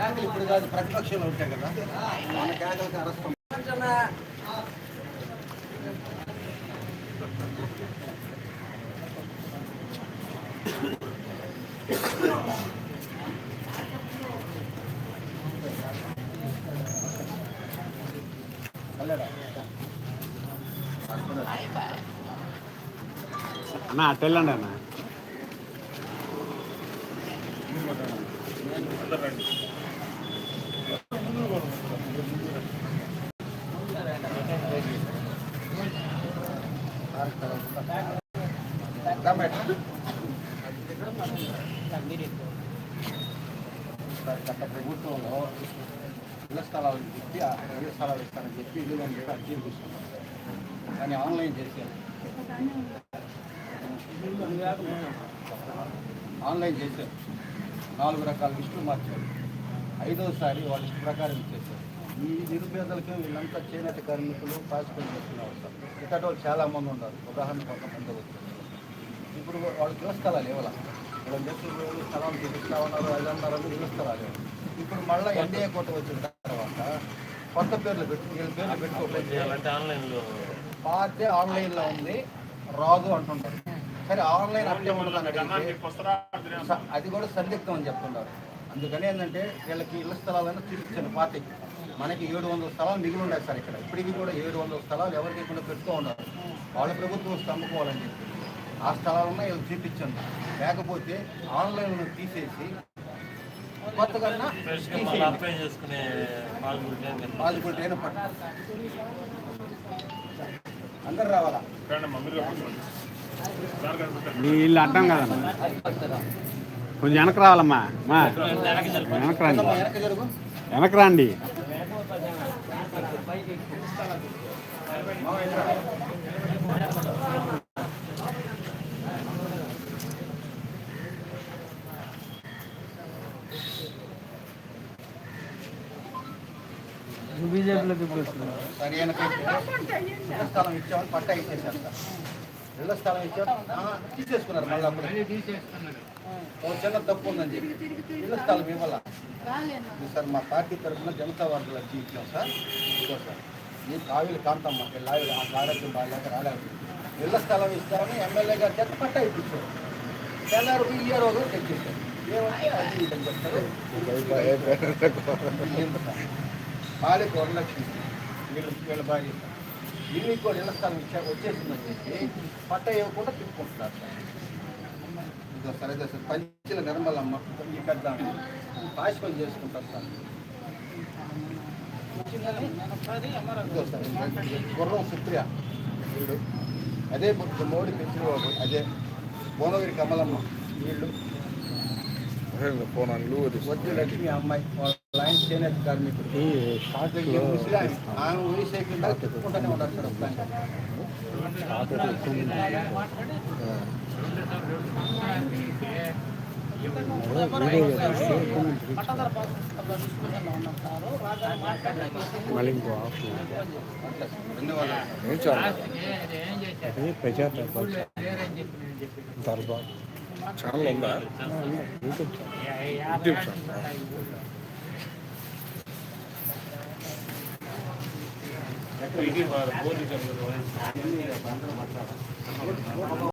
కేకలు ఇప్పుడు కాదు ప్రతిపక్షంలో ఉంటాయి కదా మన కేకలకి అరెస్ట్ అన్న అట్టెళ్ళండి అన్న గత ప్రభుత్వంలో ఇళ్ళ స్థలాలు చెప్పి ఆ ఇళ్ళ స్థలాలు ఇస్తారని చెప్పి ఇల్లు అని చెప్పి అర్జీలు తీసుకున్నాం కానీ ఆన్లైన్ చేశారు ఆన్లైన్ చేశారు. నాలుగు రకాల లిస్టులు మార్చారు. ఐదోసారి వాళ్ళ ఇష్ట ప్రకారం ఇచ్చేసారు ఈ నిరుపేదలకి వీళ్ళంతా చేనేత కార్మికులు పాసిపని చేస్తున్న అవసరం. ఇతర వాళ్ళు చాలామంది ఉన్నారు. ఉదాహరణ కొంతమంది వచ్చారు ఇప్పుడు ఇవ్వాల వీళ్ళని చెప్పి వీళ్ళు స్థలాలు చూపిస్తా ఉన్నారు అది అన్నారు అని ఇళ్ళ స్థలాలు ఇవ్వాలి. ఇప్పుడు మళ్ళీ ఎన్డీఏ కోట వచ్చిన తర్వాత కొత్త పేర్లు పెట్టి వీళ్ళ పేర్లు పెట్టుకోవట్లేదు పార్టీ ఆన్లైన్లో ఉంది. రాదు అంటుంటారు. సరే ఆన్లైన్ అడిగితే అది కూడా సందిగ్ధం అని చెప్తున్నారు. అందుకని ఏంటంటే వీళ్ళకి ఇళ్ళ స్థలాలను చూపించాను పార్టీకి మనకి ఏడు వందల స్థలాలు మిగిలి ఉన్నాయి సార్ ఇక్కడ. ఇప్పటికీ కూడా ఏడు వందల స్థలాలు ఎవరికి కూడా పెడుతూ ఉన్నారు. వాళ్ళ ప్రభుత్వం వస్తే అమ్ముకోవాలని చెప్పి. ఆ స్థలాలను వీళ్ళు చూపించండి లేకపోతే ఆన్లైన్లో తీసేసి కొత్తగా పాజిబిలిటీ అయిన అందరు రావాలా? మీ ఇల్లు అడ్డం కదన్న కొంచెం వెనక రావాలమ్మా. మా. వెనక రండి. వెనక రండి. ఇప్పుడు వస్తున్నారు సరైన పట్టా ఇచ్చేసారు సార్. ఇళ్ళ స్థలం ఇచ్చాం. తీసేసుకున్నారు మళ్ళీ అప్పుడు. ఓ చిన్న తప్పు ఉందని చెప్పి. ఇళ్ళ స్థలం ఇవ్వాల? సార్ మా పార్టీ తరఫున జనతా వార్డులు వచ్చి ఇచ్చాం సార్. ఇదిగో సార్ ఈ కావిలి కాంతమ్మ ఆవిడ ఆ ఆరోగ్యం బాగాలేక రాలేదు. ఇళ్ళ స్థలం ఇస్తామని ఎమ్మెల్యే గారు చేత పట్టా ఇప్పించారు. తెల్లారు ఇయ్యారు రోజు తెచ్చేసారు ఏమంటే బాలిక వరలక్ష్మి వీళ్ళు వీళ్ళ భార్య ఇల్లు కూడా ఇళ్ళ స్థలం ఇచ్చాక వచ్చేసిందని చెప్పి పట్ట ఇవ్వకుండా తిప్పుకుంటున్నారు. సార్ ఇదో సరే. సార్ పంచుల నిర్మలమ్మ. ఈ పెద్ద పని చేసుకుంటారు సార్. గుర్రం సుప్రియ. వీళ్ళు అదే మోడీ పెంచిన బాబు అదే భువనగిరి కమలమ్మ. వీళ్ళు వద్దు లక్ష్మి అమ్మాయి. వాళ్ళ ఆయన చేనేత కార్మికుడు ఈ ముసలామె, ఆమె వయసు అయిపోయిందా తిప్పుకుంటూనే ఉన్నారు సార్ అప్పుడు ఆయన. మళ్ళీ ఇంకో ఆఫ్ అట్లా సార్. ధన్యవాదాలు అదే ప్రజా దర్బార్ దర్బార్ ఛానల్ ఉందా యూట్యూబ్ యూట్యూబ్ ఛానల్ ಇಡೀ ಬೋಧಿ